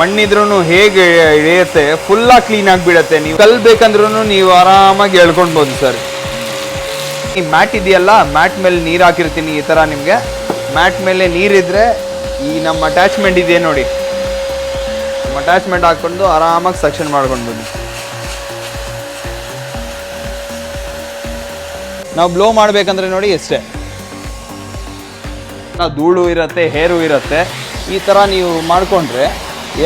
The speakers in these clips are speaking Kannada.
ಮಣ್ಣಿದ್ರೂ ಹೇಗೆ ಇಳಿಯುತ್ತೆ? ಫುಲ್ಲಾಗಿ ಕ್ಲೀನ್ ಆಗಿಬಿಡತ್ತೆ ನೀವು ಕಲ್ ಬೇಕಂದ್ರೂ ನೀವು ಆರಾಮಾಗಿ ಎಳ್ಕೊಳ್ಬೋದು ಸರ್. ಈ ಮ್ಯಾಟ್ ಇದೆಯಲ್ಲ, ಮ್ಯಾಟ್ ಮೇಲೆ ನೀರು ಹಾಕಿರ್ತೀನಿ ಈ ಥರ ನಿಮಗೆ. ಮ್ಯಾಟ್ ಮೇಲೆ ನೀರಿದ್ರೆ ಈ ನಮ್ಮ ಅಟ್ಯಾಚ್ಮೆಂಟ್ ಇದೆ ನೋಡಿ. ನಮ್ಮ ಅಟ್ಯಾಚ್ಮೆಂಟ್ ಹಾಕ್ಕೊಂಡು ಆರಾಮಾಗಿ ಸೆಕ್ಷನ್ ಮಾಡ್ಕೊಂಡು ಬನ್ನಿ ನಾವು ಬ್ಲೋ ಮಾಡಬೇಕಂದ್ರೆ ನೋಡಿ ಎಷ್ಟೇ. ಧೂಳು ಇರುತ್ತೆ ಹೇರು ಇರುತ್ತೆ. ಈ ಥರ ನೀವು ಮಾಡಿಕೊಂಡ್ರೆ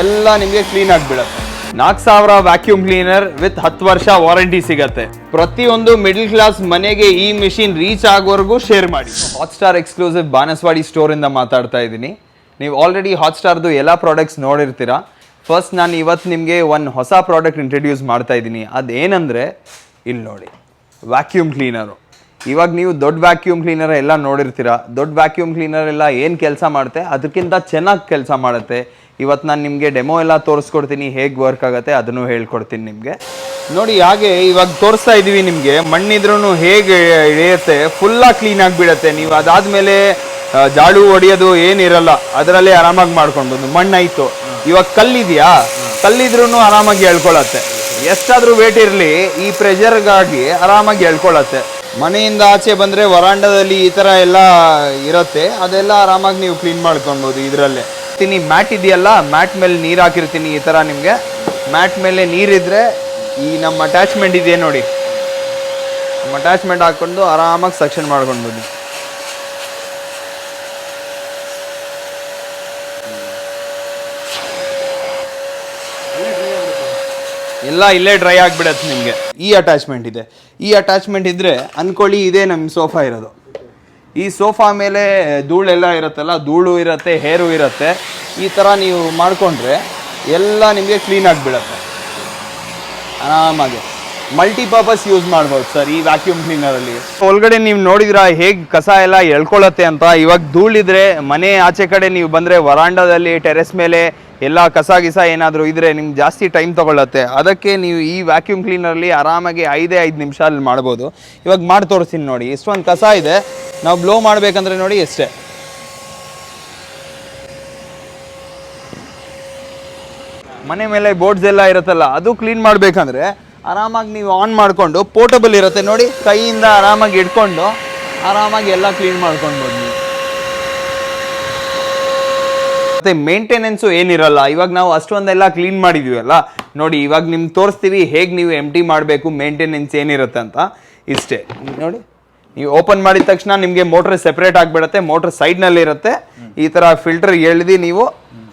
ಎಲ್ಲ ನಿಮಗೆ ಕ್ಲೀನ್ ಆಗಿಬಿಡುತ್ತೆ ನಾಲ್ಕು ಸಾವಿರ ವ್ಯಾಕ್ಯೂಮ್ ಕ್ಲೀನರ್ ವಿತ್ ಹತ್ತು ವರ್ಷ ವಾರಂಟಿ ಸಿಗತ್ತೆ. ಪ್ರತಿಯೊಂದು ಮಿಡಲ್ ಕ್ಲಾಸ್ ಮನೆಗೆ ಈ ಮಿಷಿನ್ ರೀಚ್ ಆಗೋವರೆಗೂ ಶೇರ್ ಮಾಡಿ. ಹಾಟ್ಸ್ಟಾರ್ ಎಕ್ಸ್ಕ್ಲೂಸಿವ್ ಬಾನಸ್ವಾಡಿ ಸ್ಟೋರಿಂದ ಮಾತಾಡ್ತಾ ಇದ್ದೀನಿ. ನೀವು ಆಲ್ರೆಡಿ ಹಾಟ್ಸ್ಟಾರ್ದು ಎಲ್ಲ ಪ್ರಾಡಕ್ಟ್ಸ್ ನೋಡಿರ್ತೀರಾ. ಫಸ್ಟ್ ನಾನು ಇವತ್ತು ನಿಮಗೆ ಒಂದು ಹೊಸ ಪ್ರಾಡಕ್ಟ್ ಇಂಟ್ರಡ್ಯೂಸ್ ಮಾಡ್ತಾ ಇದ್ದೀನಿ. ಅದೇನಂದರೆ ಇಲ್ಲಿ ನೋಡಿ ವ್ಯಾಕ್ಯೂಮ್ ಕ್ಲೀನರು ಇವಾಗ ನೀವು ದೊಡ್ಡ ವ್ಯಾಕ್ಯೂಮ್ ಕ್ಲೀನರ್ ಎಲ್ಲ ನೋಡಿರ್ತೀರಾ. ದೊಡ್ಡ ವ್ಯಾಕ್ಯೂಮ್ ಕ್ಲೀನರ್ ಎಲ್ಲ ಏನು ಕೆಲಸ ಮಾಡುತ್ತೆ? ಅದಕ್ಕಿಂತ ಚೆನ್ನಾಗಿ ಕೆಲಸ ಮಾಡುತ್ತೆ. ಇವತ್ತು ನಾನು ನಿಮಗೆ ಡೆಮೋ ಎಲ್ಲ ತೋರಿಸ್ಕೊಡ್ತೀನಿ, ಹೇಗೆ ವರ್ಕ್ ಆಗುತ್ತೆ ಅದನ್ನು ಹೇಳ್ಕೊಡ್ತೀನಿ ನಿಮಗೆ. ನೋಡಿ, ಹಾಗೆ ಇವಾಗ ತೋರಿಸ್ತಾ ಇದ್ದೀವಿ ನಿಮಗೆ ಮಣ್ಣಿದ್ರೂ ಹೇಗೆ ಇಳಿಯುತ್ತೆ ಫುಲ್ಲಾಗಿ ಕ್ಲೀನ್ ಆಗಿಬಿಡತ್ತೆ ನೀವು ಅದಾದಮೇಲೆ ಜಾಳು ಹೊಡೆಯೋದು ಏನಿರಲ್ಲ, ಅದರಲ್ಲೇ ಆರಾಮಾಗಿ ಮಾಡ್ಕೊಂಡು ಮಣ್ಣಾಯಿತು. ಇವಾಗ ಕಲ್ಲಿದೆಯಾ? ಕಲ್ಲಿದ್ರೂ ಆರಾಮಾಗಿ ಹೇಳ್ಕೊಳತ್ತೆ ಎಷ್ಟಾದರೂ ವೇಟ್ ಇರಲಿ, ಈ ಪ್ರೆಷರ್ಗಾಗಿ ಆರಾಮಾಗಿ ಹೇಳ್ಕೊಳತ್ತೆ ಮನೆಯಿಂದ ಆಚೆ ಬಂದರೆ, ವರಾಂಡದಲ್ಲಿ ಈ ಥರ ಎಲ್ಲ ಇರುತ್ತೆ, ಅದೆಲ್ಲ ಆರಾಮಾಗಿ ನೀವು ಕ್ಲೀನ್ ಮಾಡ್ಕೊಬೋದು ಇದರಲ್ಲೇ. ತಿನಿ ಮ್ಯಾಟ್ ಇದೆಯಲ್ಲ, ಮ್ಯಾಟ್ ಮೇಲೆ ನೀರು ಹಾಕಿರ್ತೀನಿ ಈ ಥರ ನಿಮಗೆ. ಮ್ಯಾಟ್ ಮೇಲೆ ನೀರಿದ್ರೆ ಈ ನಮ್ಮ ಅಟ್ಯಾಚ್ಮೆಂಟ್ ಇದೆ ನೋಡಿ. ನಮ್ಮ ಅಟ್ಯಾಚ್ಮೆಂಟ್ ಹಾಕ್ಕೊಂಡು ಆರಾಮಾಗಿ ಸೆಕ್ಷನ್ ಬನ್ನಿ ಎಲ್ಲ ಇಲ್ಲೇ ಡ್ರೈ ಆಗಿಬಿಡತ್ತೆ ನಿಮಗೆ. ಈ ಅಟ್ಯಾಚ್ಮೆಂಟ್ ಇದೆ. ಈ ಅಟ್ಯಾಚ್ಮೆಂಟ್ ಇದ್ದರೆ ಅಂದ್ಕೊಳ್ಳಿ ಇದೇ ನಮ್ಮ ಸೋಫಾ ಇರೋದು. ಈ ಸೋಫಾ ಮೇಲೆ ಧೂಳೆಲ್ಲ ಇರುತ್ತಲ್ಲ, ಧೂಳು ಇರುತ್ತೆ, ಹೇರು ಇರುತ್ತೆ, ಈ ಥರ ನೀವು ಮಾಡಿಕೊಂಡ್ರೆ ಎಲ್ಲ ನಿಮಗೆ ಕ್ಲೀನ್ ಆಗಿಬಿಡತ್ತೆ ಆರಾಮಾಗಿ. ಮಲ್ಟಿಪರ್ಪಸ್ ಯೂಸ್ ಮಾಡ್ಬೋದು ಸರ್, ಈ ವ್ಯಾಕ್ಯೂಮ್ ಕ್ಲೀನರಲ್ಲಿ ಒಳಗಡೆ ನೀವು ನೋಡಿದ್ರ, ಹೇಗೆ ಕಸ ಎಲ್ಲ ಎಳ್ಕೊಳ್ಳುತ್ತೆ ಅಂತ? ಇವಾಗ ಧೂಳಿದ್ರೆ ಮನೆ ಆಚೆ ಕಡೆ ನೀವು ಬಂದರೆ ವರಾಂಡದಲ್ಲಿ ಟೆರೆಸ್ ಮೇಲೆ ಎಲ್ಲ ಕಸ ಗಿಸ ಏನಾದರೂ ಇದ್ರೆ ನಿಮ್ಗೆ ಜಾಸ್ತಿ ಟೈಮ್ ತೊಗೊಳತ್ತೆ. ಅದಕ್ಕೆ ನೀವು ಈ ವ್ಯಾಕ್ಯೂಮ್ ಕ್ಲೀನರಲ್ಲಿ ಆರಾಮಾಗಿ ಐದೇ ಐದು ನಿಮಿಷ ಅಲ್ಲಿ ಮಾಡ್ಬೋದು. ಇವಾಗ ಮಾಡಿ ತೋರಿಸ್ತೀನಿ ನೋಡಿ, ಇಷ್ಟೊಂದು ಕಸ ಇದೆ. ನಾವು ಬ್ಲೋ ಮಾಡಬೇಕಂದ್ರೆ ನೋಡಿ ಎಷ್ಟೇ. ಮನೆ ಮೇಲೆ ಬೋರ್ಡ್ಸ್ ಎಲ್ಲ ಇರುತ್ತಲ್ಲ, ಅದು ಕ್ಲೀನ್ ಮಾಡಬೇಕಂದ್ರೆ ಆರಾಮಾಗಿ ನೀವು ಆನ್ ಮಾಡಿಕೊಂಡು ಪೋರ್ಟಬಲ್ ಇರುತ್ತೆ ನೋಡಿ, ಕೈಯಿಂದ ಆರಾಮಾಗಿ ಇಟ್ಕೊಂಡು ಆರಾಮಾಗಿ ಎಲ್ಲ ಕ್ಲೀನ್ ಮಾಡ್ಕೊಳ್ಬೋದು ನೀವು. ಮತ್ತೆ ಮೇಂಟೆನೆನ್ಸು ಏನಿರಲ್ಲ, ಇವಾಗ ನಾವು ಅಷ್ಟೊಂದೆಲ್ಲ ಕ್ಲೀನ್ ಮಾಡಿದ್ದೀವಲ್ಲ ನೋಡಿ, ಇವಾಗ ನಿಮ್ಗೆ ತೋರಿಸ್ತೀವಿ ಹೇಗೆ ನೀವು ಎಂ ಟಿ ಮಾಡಬೇಕು ಮೇಂಟೆನೆನ್ಸ್ ಏನಿರುತ್ತೆ ಅಂತ. ಇಷ್ಟೇ. ನೋಡಿ. ನೀವು ಓಪನ್ ಮಾಡಿದ ತಕ್ಷಣ ನಿಮಗೆ ಮೋಟ್ರ್ ಸೆಪ್ರೇಟ್ ಆಗಿಬಿಡುತ್ತೆ, ಮೋಟ್ರ್ ಸೈಡ್ನಲ್ಲಿ ಇರುತ್ತೆ. ಈ ಥರ ಫಿಲ್ಟರ್ ಎಳ್ದು ನೀವು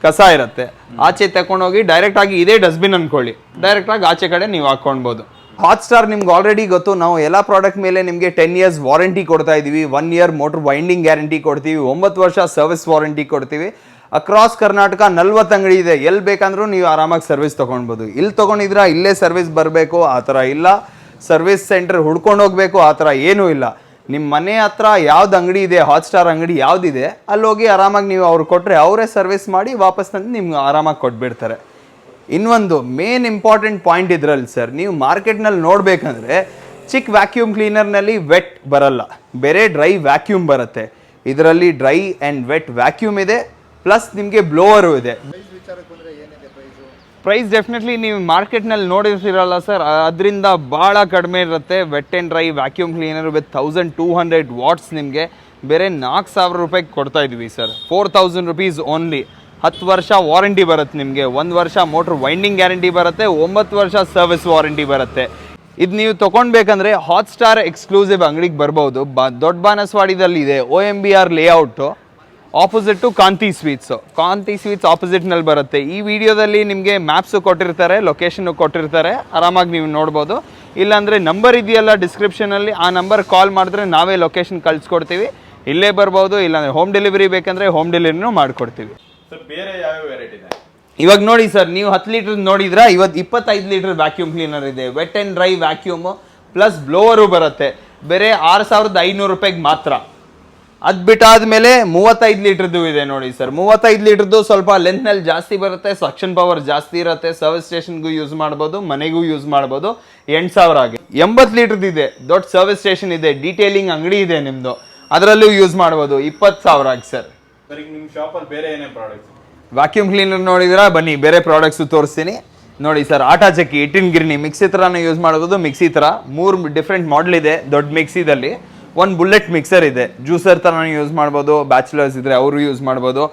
ಕಸ ಇರುತ್ತೆ. ಆಚೆ ತಗೊಂಡೋಗಿ ಡೈರೆಕ್ಟ್ ಆಗಿ ಇದೇ ಡಸ್ಟ್ಬಿನ್ ಅನ್ಕೊಳ್ಳಿ. ಡೈರೆಕ್ಟ್ ಆಗಿ ಆಚೆ ಕಡೆ ನೀವು ಹಾಕ್ಕೊಳ್ಬೋದು. ಹಾಟ್ ಸ್ಟಾರ್ ನಿಮ್ಗೆ ಆಲ್ರೆಡಿ ಗೊತ್ತು, ನಾವು ಎಲ್ಲ ಪ್ರಾಡಕ್ಟ್ ಮೇಲೆ ನಿಮಗೆ ಟೆನ್ ಇಯರ್ಸ್ ವಾರಂಟಿ ಕೊಡ್ತಾ ಇದ್ದೀವಿ one year motor winding guarantee ಕೊಡ್ತೀವಿ. ಒಂಬತ್ತು ವರ್ಷ ಸರ್ವಿಸ್ ವಾರಂಟಿ ಕೊಡ್ತೀವಿ. ಅಕ್ರಾಸ್ ಕರ್ನಾಟಕ ನಲ್ವತ್ತು ಅಂಗಡಿ ಇದೆ. ಎಲ್ಲಿ ಬೇಕಂದ್ರೂ ನೀವು ಆರಾಮಾಗಿ ಸರ್ವಿಸ್ ತೊಗೊಳ್ಬೋದು. ಇಲ್ಲಿ ತೊಗೊಂಡಿದ್ರೆ, ಇಲ್ಲೇ ಸರ್ವಿಸ್ ಬರಬೇಕು, ಆ ಥರ ಇಲ್ಲ. ಸರ್ವಿಸ್ ಸೆಂಟರ್ ಹುಡ್ಕೊಂಡು ಹೋಗಬೇಕು, ಆ ಥರ ಏನೂ ಇಲ್ಲ. ನಿಮ್ಮ ಮನೆ ಹತ್ರ ಯಾವ್ದು ಅಂಗಡಿ ಇದೆ ಹಾಟ್ ಸ್ಟಾರ್ ಅಂಗಡಿ ಯಾವ್ದಿದೆ, ಅಲ್ಲಿ ಹೋಗಿ ಆರಾಮಾಗಿ ನೀವು ಅವ್ರು ಕೊಟ್ಟರೆ ಅವರೇ ಸರ್ವಿಸ್ ಮಾಡಿ ವಾಪಸ್ ತಂದು ನಿಮ್ಗೆ ಆರಾಮಾಗಿ ಕೊಟ್ಬಿಡ್ತಾರೆ. ಇನ್ನೊಂದು ಮೇನ್ ಇಂಪಾರ್ಟೆಂಟ್ ಪಾಯಿಂಟ್ ಇದ್ರಲ್ಲಿ ಸರ್ ನೀವು ಮಾರ್ಕೆಟ್ನಲ್ಲಿ ನೋಡಬೇಕಂದ್ರೆ ಚಿಕ್ಕ ವ್ಯಾಕ್ಯೂಮ್ ಕ್ಲೀನರ್ನಲ್ಲಿ ವೆಟ್ ಬರಲ್ಲ. ಬೇರೆ ಡ್ರೈ ವ್ಯಾಕ್ಯೂಮ್ ಬರುತ್ತೆ. ಇದರಲ್ಲಿ ಡ್ರೈ ಆ್ಯಂಡ್ ವೆಟ್ ವ್ಯಾಕ್ಯೂಮ್ ಇದೆ ಪ್ಲಸ್ ನಿಮಗೆ ಬ್ಲೋವರು ಇದೆ. ಪ್ರೈಸ್ ಡೆಫಿನೆಟ್ಲಿ ನೀವು ಮಾರ್ಕೆಟ್ನಲ್ಲಿ ನೋಡಿರ್ತೀರಲ್ಲ ಸರ್ ಅದರಿಂದ ಭಾಳ ಕಡಿಮೆ ಇರುತ್ತೆ. Wet and dry vacuum cleaner with thousand two hundred watts ನಿಮಗೆ ಬೇರೆ ನಾಲ್ಕು ಸಾವಿರ ರೂಪಾಯಿಗೆ ಕೊಡ್ತಾ ಇದ್ವಿ sir four thousand rupees only ಹತ್ತು ವರ್ಷ ವಾರಂಟಿ ಬರುತ್ತೆ ನಿಮಗೆ. ಒಂದು ವರ್ಷ ಮೋಟ್ರ್ ವೈಂಡಿಂಗ್ ಗ್ಯಾರಂಟಿ ಬರುತ್ತೆ, ಒಂಬತ್ತು ವರ್ಷ ಸರ್ವಿಸ್ ವಾರಂಟಿ ಬರುತ್ತೆ. ಇದು ನೀವು ತೊಗೊಳ್ಬೇಕಂದ್ರೆ ಹಾಟ್ ಸ್ಟಾರ್ ಎಕ್ಸ್ಕ್ಲೂಸಿವ್ ಅಂಗಡಿಗೆ ಬರ್ಬೋದು. ಬ, ದೊಡ್ಡ ಬಾನಸ್ವಾಡಿದಲ್ಲಿ ಇದೆ O M B R layout opposite to Kanti sweets Kanti sweets ಆಪೋಸಿಟ್ನಲ್ಲಿ ಬರುತ್ತೆ. ಈ ವಿಡಿಯೋದಲ್ಲಿ ನಿಮಗೆ ಮ್ಯಾಪ್ಸು ಕೊಟ್ಟಿರ್ತಾರೆ ಲೊಕೇಶನ್ ಕೊಟ್ಟಿರ್ತಾರೆ. ಆರಾಮಾಗಿ ನೀವು ನೋಡ್ಬೋದು. ಇಲ್ಲಾಂದರೆ ನಂಬರ್ ಇದೆಯಲ್ಲ ಡಿಸ್ಕ್ರಿಪ್ಷನಲ್ಲಿ ಆ ನಂಬರ್ ಕಾಲ್ ಮಾಡಿದ್ರೆ ನಾವೇ ಲೊಕೇಶನ್ ಕಳಿಸ್ಕೊಡ್ತೀವಿ. ಇಲ್ಲೇ ಬರ್ಬೋದು ಇಲ್ಲಾಂದರೆ ಹೋಮ್ ಡೆಲಿವರಿ ಬೇಕಂದರೆ ಹೋಮ್ ಡೆಲಿವರಿನೂ ಮಾಡಿಕೊಡ್ತೀವಿ. ಸರ್ ಬೇರೆ ಯಾವ ವೆರೈಟಿ ಇವಾಗ ನೋಡಿ ಸರ್ ನೀವು ಹತ್ತು ಲೀಟರ್ ನೋಡಿದ್ರ? ಇವತ್ತು ಇಪ್ಪತ್ತೈದು ಲೀಟರ್ ವ್ಯಾಕ್ಯೂಮ್ ಕ್ಲೀನರ್ ಇದೆ. Wet and dry vacuum plus blower ಬರುತ್ತೆ. ಬೇರೆ ಆರು ಸಾವಿರದ ಐನೂರು ರೂಪಾಯಿಗೆ ಮಾತ್ರ. ಅದು ಬಿಟ್ಟಾದ್ಮೇಲೆ ಮೂವತ್ತೈದು ಲೀಟರ್ದು ಇದೆ ನೋಡಿ ಸರ್. ಮೂವತ್ತೈದು ಲೀಟರ್ದು ಸ್ವಲ್ಪ ಲೆಂತ್ನಲ್ಲಿ ಜಾಸ್ತಿ ಬರುತ್ತೆ ಸಕ್ಷನ್ ಪವರ್ ಜಾಸ್ತಿ ಇರುತ್ತೆ ಸರ್ವಿಸ್ ಸ್ಟೇಷನ್ಗೂ ಯೂಸ್ ಮಾಡ್ಬೋದು ಮನೆಗೂ ಯೂಸ್ ಮಾಡ್ಬೋದು. ಎಂಟು ಸಾವಿರ ಆಗಿ. ಎಂಬತ್ತು ಲೀಟರ್ದು ಇದೆ ದೊಡ್ಡ ಸರ್ವಿಸ್ ಸ್ಟೇಷನ್ ಇದೆ ಡಿಟೇಲಿಂಗ್ ಅಂಗಡಿ ಇದೆ ನಿಮ್ಮದು ಅದರಲ್ಲೂ ಯೂಸ್ ಮಾಡ್ಬೋದು ಇಪ್ಪತ್ತು ಸಾವಿರ ಆಗಿ ಸರ್. ನಿಮ್ಮ ಶಾಪಲ್ಲಿ ಬೇರೆ ಏನೇ ಪ್ರಾಡಕ್ಟ್ಸ್ ವ್ಯಾಕ್ಯೂಮ್ ಕ್ಲೀನರ್ ನೋಡಿದ್ರಾ? ಬನ್ನಿ ಬೇರೆ ಪ್ರಾಡಕ್ಟ್ಸ್ ತೋರಿಸ್ತೀನಿ. ನೋಡಿ ಸರ್ ಆಟಾ ಚಕ್ಕಿ ಇಟ್ಟಿನ ಗಿರಣಿ ಮಿಕ್ಸಿ ಥರನೂ ಯೂಸ್ ಮಾಡ್ಬೋದು ಮಿಕ್ಸಿ ಥರ ಮೂರು ಡಿಫ್ರೆಂಟ್ ಮಾಡಲ್ ಇದೆ ದೊಡ್ಡ ಮಿಕ್ಸಿದಲ್ಲಿ. ಒಂದು ಬುಲೆಟ್ ಮಿಕ್ಸರ್ ಇದೆ. ಜ್ಯೂಸರ್ ಥರನೂ ಯೂಸ್ ಮಾಡ್ಬೋದು ಬ್ಯಾಚುಲರ್ಸ್ ಇದ್ರೆ ಅವರು ಯೂಸ್ ಮಾಡ್ಬೋದು.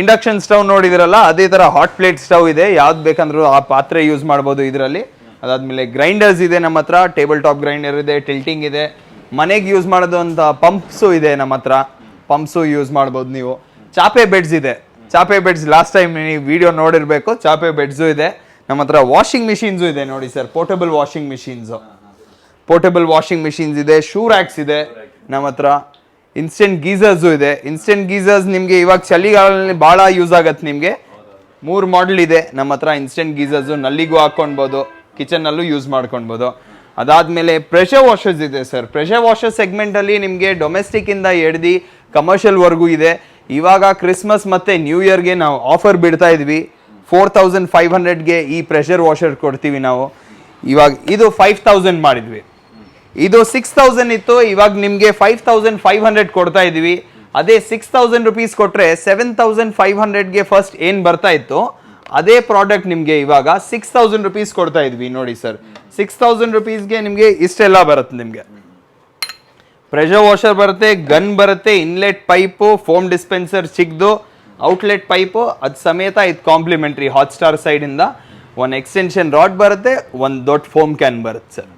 ಇಂಡಕ್ಷನ್ ಸ್ಟವ್ ನೋಡಿದಿರಲ್ಲ, ಅದೇ ಥರ ಹಾಟ್ ಪ್ಲೇಟ್ ಸ್ಟವ್ ಇದೆ. ಯಾವ್ದು ಬೇಕಂದ್ರೂ ಆ ಪಾತ್ರೆ ಯೂಸ್ ಮಾಡ್ಬೋದು ಇದರಲ್ಲಿ. ಅದಾದಮೇಲೆ ಗ್ರೈಂಡರ್ಸ್ ಇದೆ ನಮ್ಮ ಹತ್ರ ಟೇಬಲ್ ಟಾಪ್ ಗ್ರೈಂಡರ್ ಇದೆ ಟಿಲ್ಟಿಂಗ್ ಇದೆ. ಮನೆಗೆ ಯೂಸ್ ಮಾಡೋದು ಅಂತ ಪಂಪ್ಸು ಇದೆ ನಮ್ಮ ಹತ್ರ. ಪಂಪ್ಸು ಯೂಸ್ ಮಾಡ್ಬೋದು ನೀವು. ಚಾಪೆ ಬೆಡ್ಸ್ ಇದೆ. ಚಾಪೆ ಬೆಡ್ಸ್ ಲಾಸ್ಟ್ ಟೈಮ್ ನೀವು ವಿಡಿಯೋ ನೋಡಿರಬೇಕು, ಚಾಪೆ ಬೆಡ್ಸು ಇದೆ. ನಮ್ಮ ಹತ್ರ ವಾಷಿಂಗ್ ಮಿಷಿನ್ಸು ಇದೆ ನೋಡಿ sir portable washing machines portable washing machines ಇದೆ ಶೂ ರ್ಯಾಕ್ಸ್ ಇದೆ ನಮ್ಮ ಹತ್ರ. ಇನ್ಸ್ಟೆಂಟ್ ಗೀಸರ್ಸು ಇದೆ. ಇನ್ಸ್ಟೆಂಟ್ ಗೀಸರ್ಸ್ ನಿಮಗೆ ಇವಾಗ ಚಳಿಗಾಲದಲ್ಲಿ ಭಾಳ ಯೂಸ್ ಆಗತ್ತೆ ನಿಮಗೆ. ಮೂರು ಮಾಡೆಲ್ ಇದೆ ನಮ್ಮ ಹತ್ರ ಇನ್ಸ್ಟೆಂಟ್ ಗೀಸರ್ಸು ನಲ್ಲಿಗೂ ಹಾಕ್ಕೊಳ್ಬೋದು ಕಿಚನ್ನಲ್ಲೂ ಯೂಸ್ ಮಾಡ್ಕೊಳ್ಬೋದು ಅದಾದಮೇಲೆ ಪ್ರೆಷರ್ ವಾಷರ್ಸ್ ಇದೆ ಸರ್ ಪ್ರೆಷರ್ ವಾಷರ್ ಸೆಗ್ಮೆಂಟಲ್ಲಿ ನಿಮಗೆ ಡೊಮೆಸ್ಟಿಕ್ಕಿಂದ ಹಿಡ್ದು ಕಮರ್ಷಿಯಲ್ವರೆಗೂ ಇದೆ. ಇವಾಗ ಕ್ರಿಸ್ಮಸ್ ಮತ್ತು ನ್ಯೂ ಇಯರ್ಗೆ ನಾವು ಆಫರ್ ಬಿಡ್ತಾ ಇದ್ವಿ. ಫೋರ್ ತೌಸಂಡ್ ಫೈವ್ ಹಂಡ್ರೆಡ್ಗೆ ಈ ಪ್ರೆಷರ್ ವಾಷರ್ ಕೊಡ್ತೀವಿ ನಾವು. ಇವಾಗ ಇದು ಫೈವ್ ತೌಸಂಡ್ ಮಾಡಿದ್ವಿ. ಇದು ಸಿಕ್ಸ್ ತೌಸಂಡ್ ಇತ್ತು, ಇವಾಗ ನಿಮಗೆ ಫೈವ್ ತೌಸಂಡ್ ಫೈವ್ ಹಂಡ್ರೆಡ್ ಕೊಡ್ತಾ ಇದೀವಿ. ಅದೇ ಸಿಕ್ಸ್ ತೌಸಂಡ್ ರುಪೀಸ್ ಕೊಟ್ಟರೆ ಸೆವೆನ್ ತೌಸಂಡ್ ಫೈವ್ ಹಂಡ್ರೆಡ್ಗೆ ಫಸ್ಟ್ ಏನು ಬರ್ತಾ ಇತ್ತು? ಅದೇ ಪ್ರಾಡಕ್ಟ್ ನಿಮಗೆ ಇವಾಗ ಸಿಕ್ಸ್ ತೌಸಂಡ್ ರುಪೀಸ್ ಕೊಡ್ತಾ ಇದ್ವಿ ನೋಡಿ ಸರ್ ಸಿಕ್ಸ್ ತೌಸಂಡ್ ರುಪೀಸ್ಗೆ ನಿಮಗೆ ಇಷ್ಟೆಲ್ಲ ಬರುತ್ತೆ ನಿಮಗೆ. ಪ್ರೆಷರ್ ವಾಷರ್ ಬರುತ್ತೆ ಗನ್ ಬರುತ್ತೆ ಇನ್ಲೆಟ್ ಪೈಪು ಫೋಮ್ ಡಿಸ್ಪೆನ್ಸರ್ ಚಿಕ್ಕದು ಔಟ್ಲೆಟ್ ಪೈಪು ಅದು ಸಮೇತ ಇದು ಕಾಂಪ್ಲಿಮೆಂಟ್ರಿ ಹಾಟ್ ಸ್ಟಾರ್ ಸೈಡಿಂದ ಒಂದು ಎಕ್ಸ್ಟೆನ್ಷನ್ ರಾಡ್ ಬರುತ್ತೆ, ಒಂದು ದೊಡ್ಡ ಫೋಮ್ ಕ್ಯಾನ್ ಬರುತ್ತೆ ಸರ್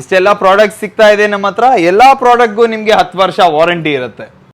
ಇಷ್ಟೆಲ್ಲ ಪ್ರಾಡಕ್ಟ್ ಸಿಗ್ತಾ ಇದೆ ನಮ್ಮ ಹತ್ರ. ಎಲ್ಲಾ ಪ್ರಾಡಕ್ಟ್ಗೂ ನಿಮಗೆ ಹತ್ತು ವರ್ಷ ವಾರಂಟಿ ಇರುತ್ತೆ.